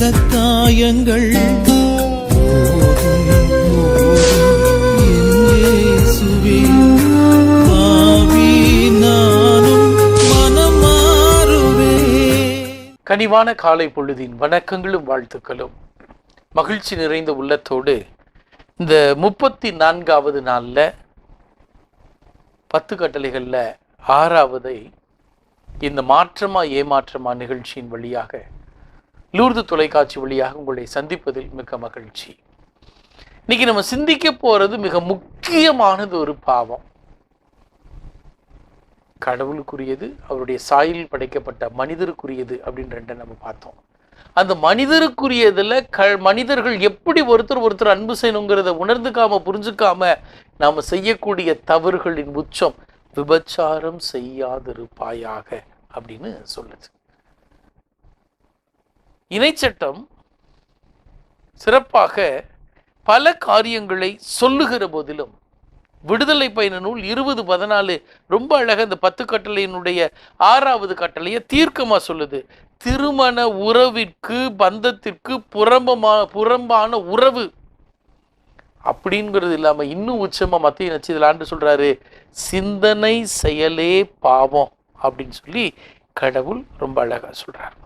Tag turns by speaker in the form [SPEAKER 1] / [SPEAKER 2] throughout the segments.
[SPEAKER 1] இந்த காயங்கள்
[SPEAKER 2] கனிவான காலை பொழுதின் வணக்கங்களும் வாழ்த்துக்களும். மகிழ்ச்சி நிறைந்த உள்ளத்தோடு இந்த முப்பத்தி நான்காவது நாளில் பத்து கட்டளைகளில் ஆறாவதை இந்த மாற்றமா ஏமாற்றமா நிகழ்ச்சியின் வழியாக லூர்து தொலைக்காட்சி வழியாக உங்களை சந்திப்பதில் மிக மகிழ்ச்சி. இன்னைக்கு நம்ம சிந்திக்க போறது மிக முக்கியமானது ஒரு பாவம். கடவுளுக்குரியது அவருடைய சாயலில் படைக்கப்பட்ட மனிதருக்குரியது அப்படின்னு ரெண்டை நம்ம பார்த்தோம். அந்த மனிதருக்குரியதில் க மனிதர்கள் எப்படி ஒருத்தர் ஒருத்தர் அன்பு செய்யணுங்கிறத உணர்ந்துக்காம புரிஞ்சுக்காம நாம் செய்யக்கூடிய தவறுகளின் உச்சம் விபச்சாரம் செய்யாதிருப்பாயாக அப்படின்னு சொல்லுது. இணைச்சட்டம் சிறப்பாக பல காரியங்களை சொல்லுகிற போதிலும் விடுதலை பயண நூல் இருபது பதினாலு ரொம்ப அழகாக இந்த பத்து கட்டளையினுடைய ஆறாவது கட்டளையை தீர்க்கமாக சொல்லுது. திருமண உறவிற்கு பந்தத்திற்கு புறம்பமா புறம்பான உறவு அப்படிங்கிறது இல்லாமல் இன்னும் உச்சமாக மத்திய நச்சதில் ஆண்டு சொல்கிறாரு சிந்தனை செயலே பாவம் அப்படின்னு சொல்லி கடவுள் ரொம்ப அழகாக சொல்கிறார்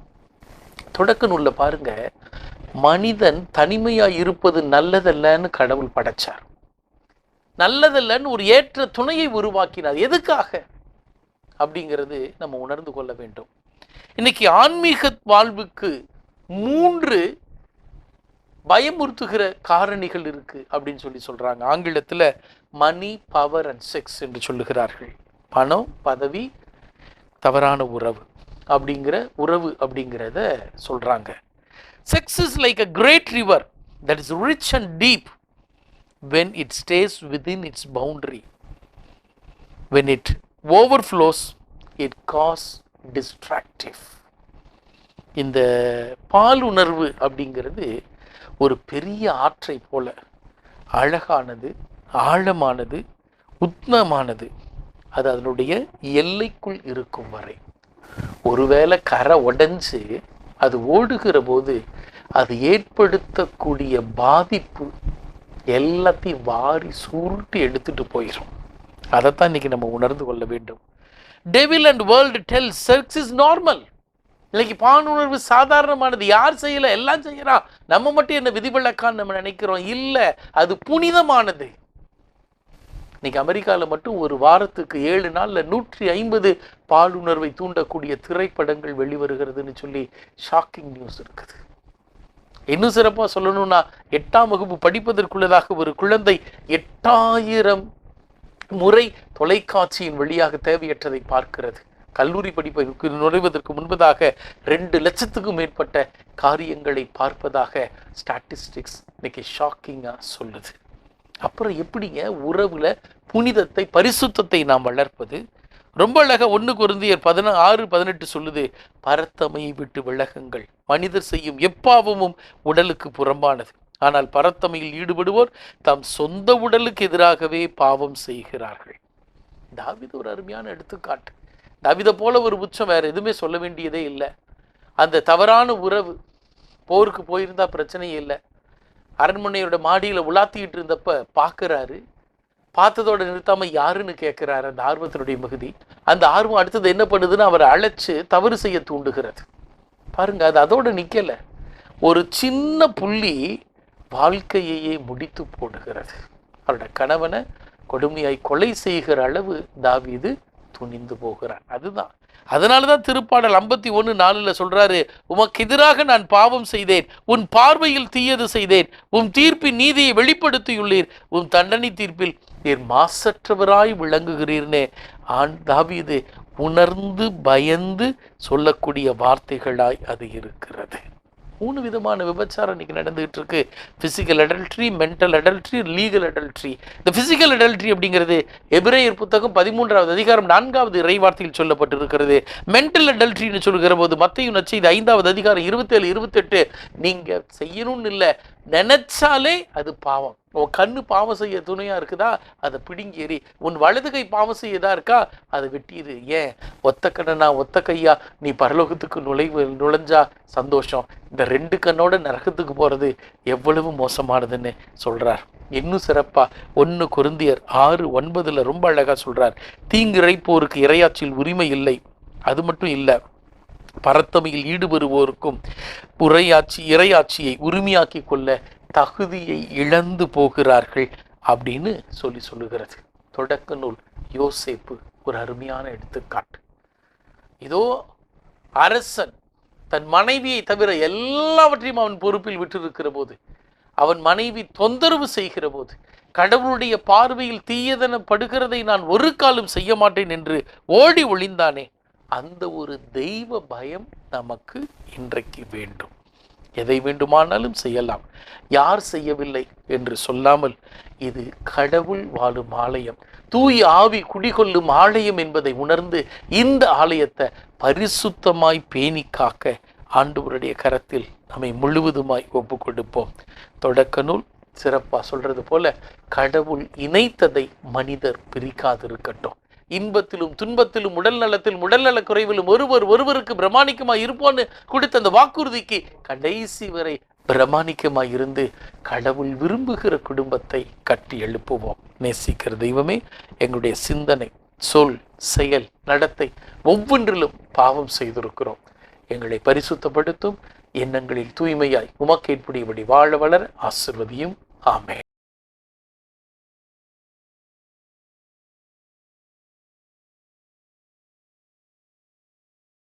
[SPEAKER 2] தொடக்க நூலில் பாருங்க மனிதன் தனிமையா இருப்பது நல்லதல்லன்னு கடவுள் படைச்சார். நல்லதல்லன்னு ஒரு ஏற்ற துணையை உருவாக்கினார். எதுக்காக? அப்படிங்கிறது நம்ம உணர்ந்து கொள்ள வேண்டும். இன்னைக்கு ஆன்மீக வாழ்வுக்கு மூன்று பயமுறுத்துகிற காரணிகள் இருக்கு அப்படின்னு சொல்லி சொல்றாங்க. ஆங்கிலத்தில் மணி பவர் அண்ட் செக்ஸ் என்று சொல்லுகிறார்கள். பணம் பதவி தவறான உறவு. அப்படிங்கிற உறவு அப்படிங்கிறத சொல்கிறாங்க sex is like a great river that is rich and deep when it stays within its boundary when it overflows it goes destructive இந்த பால் உணர்வு அப்படிங்கிறது ஒரு பெரிய ஆற்றை போல அழகானது ஆழமானது உத்மமானது. அது அதனுடைய எல்லைக்குள் இருக்கும் வரை. ஒருவேளை கரை உடைஞ்சு அது ஓடுகிற போது அது ஏற்படுத்தக்கூடிய பாதிப்பு எல்லாத்தையும் வாரி சுருட்டி எடுத்துட்டு போயிடும் அதைத்தான் இன்னைக்கு நம்ம உணர்ந்து கொள்ள வேண்டும். Devil and world tell sex is normal இன்னைக்கு பானுணர்வு சாதாரணமானது. யார் செய்யலை? எல்லாம் செய்கிறா நம்ம மட்டும் என்ன விதிவிலக்கான்னு நம்ம நினைக்கிறோம். இல்லை அது புனிதமானது. இன்னைக்கு அமெரிக்காவில் மட்டும் ஒரு வாரத்துக்கு ஏழு நாளில் நூற்றி ஐம்பது பாலுணர்வை தூண்டக்கூடிய திரைப்படங்கள் வெளிவருகிறதுன்னு சொல்லி ஷாக்கிங் நியூஸ் இருக்குது. இன்னும் சிறப்பாக சொல்லணும்னா எட்டாம் வகுப்பு படிப்பதற்குள்ளதாக ஒரு குழந்தை எட்டாயிரம் முறை தொலைக்காட்சியின் வழியாக தேவையற்றதை பார்க்கிறது. கல்லூரி படிப்பதற்கு நுழைவதற்கு முன்பதாக ரெண்டு லட்சத்துக்கும் மேற்பட்ட காரியங்களை பார்ப்பதாக ஸ்டாட்டிஸ்டிக்ஸ் இன்னைக்கு ஷாக்கிங்காக சொல்லுது. அப்புறம் எப்படிங்க உறவில் புனிதத்தை பரிசுத்தத்தை நாம் வளர்ப்பது. ரொம்ப அழக ஒன்று குருந்தியர் பதினா ஆறு பதினெட்டு சொல்லுது பரத்தமையை விட்டு விலகுங்கள். மனிதர் செய்யும் எப்பாவமும் உடலுக்கு புறம்பானது. ஆனால் பரத்தமையில் ஈடுபடுவோர் தம் சொந்த உடலுக்கு எதிராகவே பாவம் செய்கிறார்கள். தாவிது ஒரு அருமையான எடுத்துக்காட்டு. தாவிதை போல ஒரு உச்சம் வேற எதுவுமே சொல்ல வேண்டியதே இல்லை. அந்த தவறான உறவு போருக்கு போயிருந்தா பிரச்சனையே இல்லை. அரண்மனையோட மாடியில் உலாத்திக்கிட்டு இருந்தப்ப பார்க்குறாரு பார்த்ததோடு நிறுத்தாம யாருன்னு கேட்குறாரு அந்த ஆர்வத்தினுடைய மிகுதி. அந்த ஆர்வம் அடுத்தது என்ன பண்ணுதுன்னு அவரை அழைச்சு தவறு செய்ய தூண்டுகிறது. பாருங்க அது அதோடு நிற்கலை ஒரு சின்ன புள்ளி வாழ்க்கையையே முடித்து போடுகிறது. அவரோட கணவனை கொடுமையாய் கொலை செய்கிற அளவு தாவிது துணிந்து போகிறான் அதுதான். அதனால தான் திருப்பாடல் ஐம்பத்தி ஒன்று நாலில் சொல்கிறாரு உமக்கு எதிராக நான் பாவம் செய்தேன் உன் பார்வையில் தீயது செய்தேன் உன் தீர்ப்பின் நீதியை வெளிப்படுத்தியுள்ளீர் உன் தண்டனை தீர்ப்பில் நீர் மாசற்றவராய் விளங்குகிறீர்னே. ஆண் தாவீது உணர்ந்து பயந்து சொல்லக்கூடிய வார்த்தைகளாய் அது இருக்கிறது. மூணு விதமான விபச்சாரம் இன்னைக்கு நடந்துகிட்டு இருக்கு physical adultery mental adultery legal adultery இந்த பிசிக்கல் அடல்ட்ரி அப்படிங்கிறது எபிரேயர் புத்தகம் பதிமூன்றாவது அதிகாரம் நான்காவது இறைவார்த்தையில் சொல்லப்பட்டிருக்கிறது. மென்டல் அடல்ட்ரின்னு சொல்கிற போது மத்தையும் இது ஐந்தாவது அதிகாரம் இருபத்தேழு இருபத்தெட்டு நீங்கள் செய்யணும்னு இல்லை நினைச்சாலே அது பாவம். உன் கண்ணு பாவம் செய்ய துணையாக இருக்குதா? அதை பிடுங்கி எறி. உன் வலது கை பாவம் செய்யதா இருக்கா? அதை வெட்டிடு ஏன்? ஒத்த கண்ணனா ஒத்த கையா? நீ பரலோகத்துக்கு நுழைவு நுழைஞ்சா சந்தோஷம். இந்த ரெண்டு கண்ணோட நரகத்துக்கு போகிறது எவ்வளவு மோசமானதுன்னு சொல்கிறார் இன்னும் சிறப்பாக ஒன்று குருந்தியர் ஆறு ஒன்பதில் ரொம்ப அழகாக சொல்கிறார் தீங்கு இறைப்போருக்கு இரையாட்சியில் உரிமை இல்லை. அது மட்டும் இல்லை. பரத்தமையில் ஈடுபடுவோருக்கும் உரையாட்சி இறையாட்சியை உரிமையாக்கி கொள்ள தகுதியை இழந்து போகிறார்கள் அப்படின்னு சொல்லி சொல்லுகிறது. தொடக்க நூல் யோசேப்பு ஒரு அருமையான எடுத்துக்காட்டு. இதோ அரசன் தன் மனைவியை தவிர எல்லாவற்றையும் அவன் பொறுப்பில் விட்டிருக்கிற போது அவன் மனைவி தொந்தரவு செய்கிற போது கடவுளுடைய பார்வையில் தீயதென படுகிறதை நான் ஒரு காலம் செய்ய மாட்டேன் என்று ஓடி ஒளிந்தானே அந்த ஒரு தெய்வ பயம் நமக்கு இன்றைக்கு வேண்டும். எதை வேண்டுமானாலும் செய்யலாம். யார் செய்யவில்லை என்று சொல்லாமல் இது கடவுள் வாழும் ஆலயம். தூய் ஆவி குடிகொள்ளும் ஆலயம் என்பதை உணர்ந்து இந்த ஆலயத்தை பரிசுத்தமாய் பேணி காக்க ஆண்டவருடைய கரத்தில் நம்மை முழுவதுமாய் ஒப்பு கொடுப்போம் தொடக்க நூல் சிறப்பாக சொல்றது போல கடவுள் இணைத்ததை மனிதர் பிரிக்காதிருக்கட்டும். இன்பத்திலும் துன்பத்திலும் உடல் நலத்திலும் உடல் நலக் குறைவிலும் ஒருவர் ஒருவருக்கு பிரமாணிக்கமாய் இருப்போன்னு கொடுத்த அந்த வாக்குறுதிக்கு கடைசி வரை பிரமாணிக்கமாய் இருந்து கடவுள் விரும்புகிற குடும்பத்தை கட்டி எழுப்புவோம். நேசிக்கிற தெய்வமே எங்களுடைய சிந்தனை சொல் செயல் நடத்தை ஒவ்வொன்றிலும் பாவம் செய்திருக்கிறோம். எங்களை பரிசுத்தப்படுத்தும் எண்ணங்களில் தூய்மையாய் உமக்கேற்புடையபடி வாழ வளர ஆசிர்வதியும். ஆமே